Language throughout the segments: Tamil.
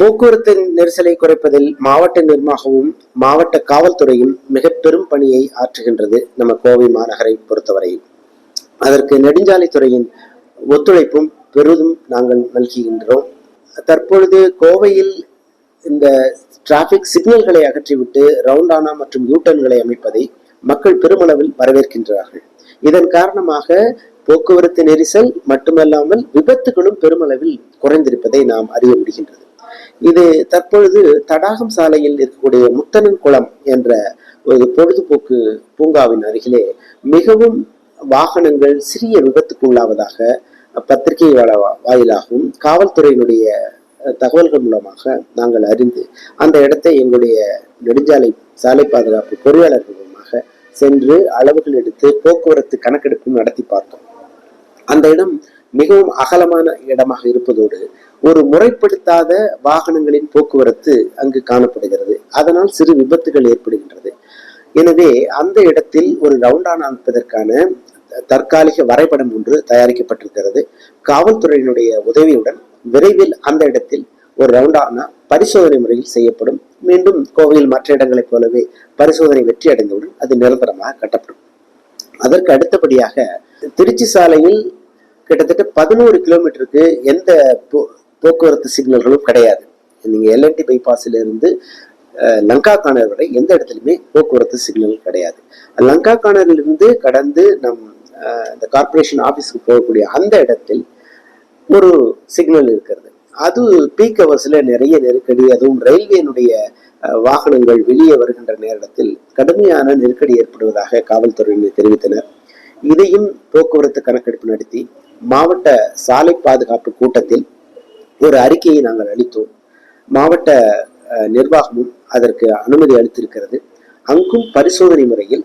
போக்குவரத்து நெரிசலை குறைப்பதில் மாவட்ட நிர்வாகமும் மாவட்ட காவல்துறையும் மிக பெரும் பணியை ஆற்றுகின்றது நம்ம கோவை மாநகரை பொறுத்தவரையில். அதற்கு நெடுஞ்சாலைத்துறையின் ஒத்துழைப்பும் பெரிதும் நாங்கள் நல்குகின்றோம். தற்பொழுது கோவையில் இந்த டிராபிக் சிக்னல்களை அகற்றிவிட்டு ரவுண்டானா மற்றும் யூட்டர்ன்களை அமைப்பதை மக்கள் பெருமளவில் வரவேற்கின்றார்கள். இதன் காரணமாக போக்குவரத்து நெரிசல் மட்டுமல்லாமல் விபத்துகளும் பெருமளவில் குறைந்திருப்பதை நாம் அறிய முடிகின்றது. இது தற்பொழுது தடாகம் சாலையில் இருக்கக்கூடிய முத்தனன் குளம் என்ற ஒரு பொழுதுபோக்கு பூங்காவின் அருகிலே மிகவும் வாகனங்கள் சிறிய விபத்துக்கு உள்ளாவதாக பத்திரிகை வா- வாயிலாகவும் காவல்துறையினுடைய தகவல்கள் மூலமாக நாங்கள் அறிந்து அந்த இடத்தை எங்களுடைய நெடுஞ்சாலை சாலை பாதுகாப்பு பொறியாளர்கள் மூலமாக சென்று அளவுகள் எடுத்து போக்குவரத்து கணக்கெடுப்பும் நடத்தி பார்த்தோம். அந்த இடம் மிகவும் அகலமான இடமாக இருப்பதோடு ஒரு முறைப்படுத்தாத வாகனங்களின் போக்குவரத்து அங்கு காணப்படுகிறது. அதனால் சிறு விபத்துகள் ஏற்படுகின்றது. எனவே அந்த இடத்தில் ஒரு ரவுண்டான அமைப்பதற்கான தற்காலிக வரைபடம் ஒன்று தயாரிக்கப்பட்டிருக்கிறது. காவல்துறையினுடைய உதவியுடன் விரைவில் அந்த இடத்தில் ஒரு ரவுண்டானா பரிசோதனை முறையில் செய்யப்படும். மீண்டும் கோவையில் மற்ற இடங்களைப் போலவே பரிசோதனை வெற்றி அடைந்தவுடன் அது நிரந்தரமாக கட்டப்படும். அதற்கு அடுத்தபடியாக திருச்சி சாலையில் கிட்டத்தட்ட பதினோரு கிலோமீட்டருக்கு எந்த போ- போக்குவரத்து சிக்னல்களும் கிடையாது. நீங்க எல்என்டி பைபாஸிலிருந்து லங்கா கானர் வரை எந்த இடத்துலையுமே போக்குவரத்து சிக்னல் கிடையாது. லங்கா கார்னரில் இருந்து கடந்து நம் இந்த கார்ப்பரேஷன் ஆபீஸ்க்கு போகக்கூடிய அந்த இடத்தில் ஒரு சிக்னல் இருக்கிறது. அது பீக் ஹவர்ஸ்ல நிறைய நெருக்கடி அதுவும் ரயில்வேனுடைய வாகனங்கள் வெளியே வருகின்ற நேரத்தில் கடுமையான நெருக்கடி ஏற்படுவதாக காவல்துறையினர் தெரிவித்தனர். இதையும் போக்குவரத்து கணக்கெடுப்பு நடத்தி மாவட்ட சாலை பாதுகாப்பு கூட்டத்தில் ஒரு அறிக்கையை நாங்கள் அளித்தோம். மாவட்ட நிர்வாகமும் அதற்கு அனுமதி அளித்திருக்கிறது. அங்கும் பரிசோதனை முறையில்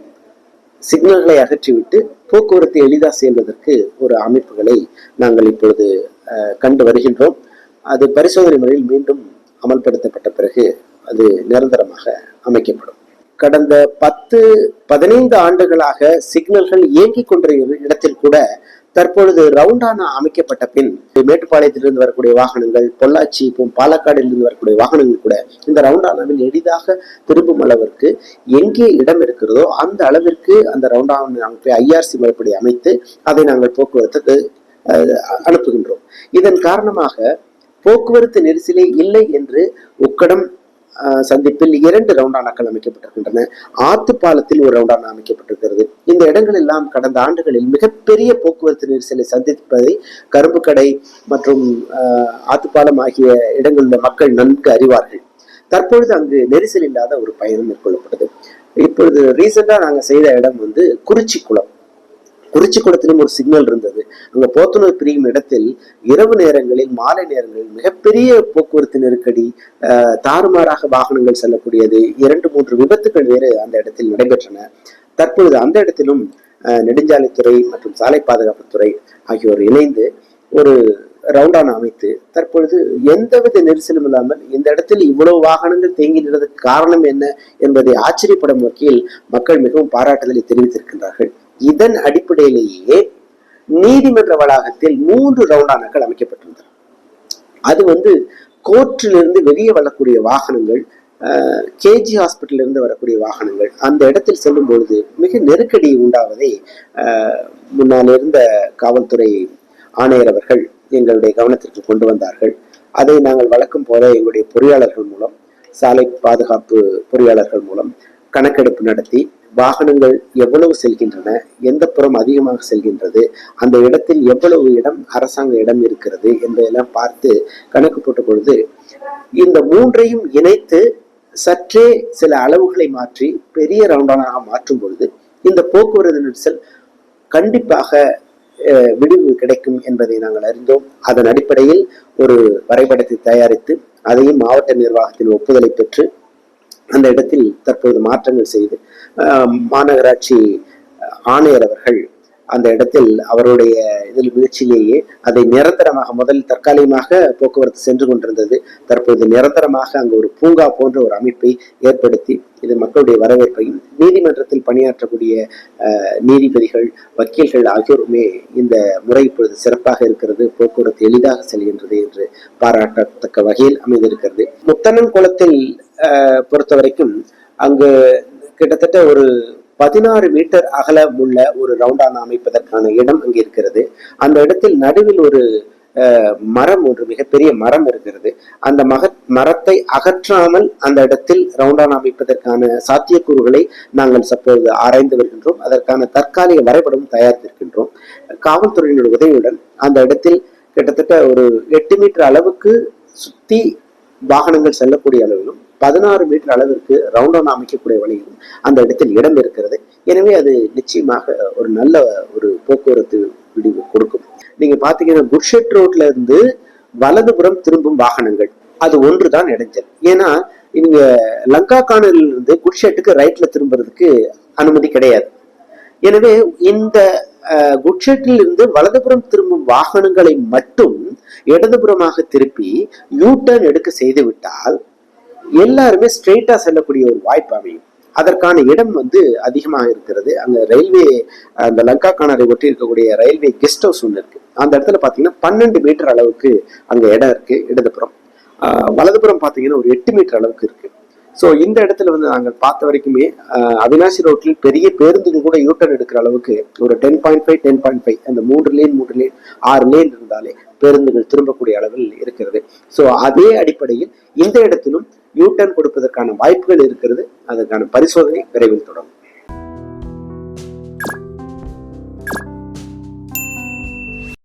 சிக்னல்களை அகற்றிவிட்டு போக்குவரத்து எளிதாக செல்வதற்கு ஒரு அமைப்புகளை நாங்கள் இப்பொழுது கண்டு வருகின்றோம். அது பரிசோதனை முறையில் மீண்டும் அமல்படுத்தப்பட்ட பிறகு அது நிரந்தரமாக அமைக்கப்படும். கடந்த பத்து பதினைந்து ஆண்டுகளாக சிக்னல்கள் இயங்கிக் கொண்டிருக்கிற இடத்தில் கூட தற்பொழுது ரவுண்டானா அமைக்கப்பட்ட பின் மேட்டுப்பாளையத்திலிருந்து வரக்கூடிய வாகனங்கள் பொள்ளாச்சி இப்போ பாலக்காடிலிருந்து வரக்கூடிய வாகனங்கள் கூட இந்த ரவுண்டானாவில் எளிதாக திரும்பும் அளவிற்கு எங்கே இடம் இருக்கிறதோ அந்த அளவிற்கு அந்த ரவுண்டானா அமைப்பை ஐஆர்சி முறைப்படி அமைத்து அதை நாங்கள் போக்குவரத்துக்கு அஹ், அனுப்புகின்றோம். இதன் காரணமாக போக்குவரத்து நெரிசலே இல்லை என்று உக்கடம் சந்திப்பில் இரண்டு ரவுண்டானாக்கள் அமைக்கப்பட்டிருக்கின்றன. ஆத்துப்பாலத்தில் ஒரு ரவுண்டானா அமைக்கப்பட்டிருக்கிறது. இந்த இடங்கள் எல்லாம் கடந்த ஆண்டுகளில் மிகப்பெரிய போக்குவரத்து நெரிசலை சந்திப்பதை கரும்பு கடை மற்றும் ஆத்துப்பாலம் ஆகிய இடங்களில் மக்கள் நன்கு அறிவார்கள். தற்பொழுது அங்கு நெரிசல் இல்லாத ஒரு பயணம் மேற்கொள்ளப்பட்டது. இப்பொழுது ரீசெண்டா நாங்கள் செய்த இடம் வந்து குறிச்சி குளம். குறிச்சி குளத்திலும் ஒரு சிக்னல் இருந்தது. அங்க போத்துணர் பிரியும் இடத்தில் இரவு நேரங்களில் மாலை நேரங்களில் மிகப்பெரிய போக்குவரத்து நெருக்கடி தாறுமாறாக வாகனங்கள் செல்லக்கூடியது இரண்டு மூன்று விபத்துகள் வேறு அந்த இடத்தில் நடைபெற்றன. தற்பொழுது அந்த இடத்திலும் நெடுஞ்சாலைத்துறை மற்றும் சாலை பாதுகாப்புத்துறை ஆகியோர் இணைந்து ஒரு ரவுண்டான அமைத்து தற்பொழுது எந்தவித நெரிசலும் இல்லாமல் இந்த இடத்தில் இவ்வளவு வாகனங்கள் தேங்கி நின்றதுக்கு காரணம் என்ன என்பதை ஆச்சரியப்படும் வகையில் மக்கள் மிகவும் பாராட்டுதலை தெரிவித்திருக்கின்றார்கள். இதன் அடிப்படையிலேயே நீதிமன்ற வளாகத்தில் மூன்று ரவுண்டானாக்கள் அமைக்கப்பட்டிருந்தன. அது வந்து கோர்ட்டிலிருந்து வெளியே வரக்கூடிய வாகனங்கள் கேஜி ஹாஸ்பிட்டல் இருந்து வரக்கூடிய வாகனங்கள் அந்த இடத்தில் செல்லும் பொழுது மிக நெருக்கடி உண்டாவதை ஆஹ், முன்னால் இருந்த காவல்துறை ஆணையர் அவர்கள் எங்களுடைய கவனத்திற்கு கொண்டு வந்தார்கள். அதை நாங்கள் வழக்கம் போல எங்களுடைய பொறியாளர்கள் மூலம் சாலை பாதுகாப்பு பொறியாளர்கள் மூலம் கணக்கெடுப்பு நடத்தி வாகனங்கள் எவ்வளவு செல்கின்றன எந்த புறம் அதிகமாக செல்கின்றது அந்த இடத்தில் எவ்வளவு இடம் அரசாங்க இடம் இருக்கிறது என்பதெல்லாம் பார்த்து கணக்கு போட்ட பொழுது இந்த மூன்றையும் இணைத்து சற்றே சில அளவுகளை மாற்றி பெரிய ரவுண்டானாக மாற்றும் பொழுது இந்த போக்குவரத்து நெரிசல் கண்டிப்பாக அஹ், விடிவு கிடைக்கும் என்பதை நாங்கள் அறிந்தோம். அதன் அடிப்படையில் ஒரு வரைபடத்தை தயாரித்து அதையும் மாவட்ட நிர்வாகத்தின் ஒப்புதலை பெற்று அந்த இடத்தில் தற்போது மாற்றங்கள் செய்து மாநகராட்சி ஆணையர் அவர்கள் அந்த இடத்தில் அவருடைய இதில் முயற்சியிலேயே அதை நிரந்தரமாக முதல் தற்காலிகமாக போக்குவரத்து சென்று கொண்டிருந்தது. தற்போது நிரந்தரமாக அங்கு ஒரு பூங்கா போன்ற ஒரு அமைப்பை ஏற்படுத்தி இது மக்களுடைய வரவேற்பையும் நீதிமன்றத்தில் பணியாற்றக்கூடிய நீதிபதிகள் வக்கீல்கள் ஆகியோருமே இந்த முறை இப்பொழுது சிறப்பாக இருக்கிறது. போக்குவரத்து எளிதாக செல்கின்றது என்று பாராட்டத்தக்க வகையில் அமைந்திருக்கிறது. முத்தனன் குளத்தில் பொறுத்தவரைக்கும் பொறுத்த வரைக்கும் அங்கு கிட்டத்தட்ட ஒரு பதினாறு மீட்டர் அகலம் உள்ள ஒரு ரவுண்டான அமைப்பதற்கான இடம் அங்கே இருக்கிறது. அந்த இடத்தில் நடுவில் ஒரு மரம் ஒன்று மிகப்பெரிய மரம் இருக்கிறது. அந்த மக மரத்தை அகற்றாமல் அந்த இடத்தில் ரவுண்டான அமைப்பதற்கான சாத்தியக்கூறுகளை நாங்கள் தற்போது ஆராய்ந்து வருகின்றோம். அதற்கான தற்காலிக வரைபடம் தயாரித்திருக்கின்றோம். காவல்துறையினுடைய உதவியுடன் அந்த இடத்தில் கிட்டத்தட்ட ஒரு எட்டு மீட்டர் அளவுக்கு சுத்தி வாகனங்கள் செல்லக்கூடிய அளவிலும் பதினாறு மீட்டர் அளவிற்கு ரவுண்டோன் அமைக்கக்கூடிய வழியிலும் அந்த இடத்தில் இடம் இருக்கிறது. எனவே அது நிச்சயமாக ஒரு நல்ல ஒரு போக்குவரத்து விடிவு கொடுக்கும். நீங்க பாத்தீங்கன்னா குட்ஷெட் ரோட்ல இருந்து வலதுபுறம் திரும்பும் வாகனங்கள். அது ஒன்றுதான் இடைஞ்சல். ஏன்னா இங்க லங்கா கானலில் இருந்து குட்ஷெட்டுக்கு ரைட்ல திரும்புறதுக்கு அனுமதி கிடையாது. எனவே இந்த குட்ஷெட்டில் இருந்து வலதுபுறம் திரும்பும் வாகனங்களை மட்டும் இடதுபுறமாக திருப்பி யூ டர்ன் எடுக்க செய்து விட்டால் எல்லாருமே ஸ்ட்ரெயிட்டா செல்லக்கூடிய ஒரு வாய்ப்பு அமையும். அதற்கான இடம் வந்து அதிகமாக இருக்கிறது. அங்க ரயில்வே அந்த லங்கா கானரை ஒட்டி இருக்கக்கூடிய ரயில்வே கெஸ்ட் ஹவுஸ் ஒன்று இருக்கு. அந்த இடத்துல பாத்தீங்கன்னா பன்னெண்டு மீட்டர் அளவுக்கு அங்க இடம் இருக்கு இடதுபுறம். ஆஹ் வலதுபுறம் பாத்தீங்கன்னா ஒரு எட்டு மீட்டர் அளவுக்கு இருக்கு. ஸோ இந்த இடத்துல வந்து நாங்கள் பார்த்த வரைக்குமே அவினாசி ரோட்டில் பெரிய பேருந்துகள் கூட யூட்டர்ன் எடுக்கிற அளவுக்கு ஒரு ten point five ten point five அந்த மூன்று லேன் மூன்று லேன் ஆறு லேன் இருந்தாலே பேருந்துகள் திரும்பக்கூடிய அளவில் இருக்கிறது. ஸோ அதே அடிப்படையில் இந்த இடத்திலும் யூட்டர்ன் கொடுப்பதற்கான வாய்ப்புகள் இருக்கிறது. அதற்கான பரிசோதனை விரைவில் தொடங்கும்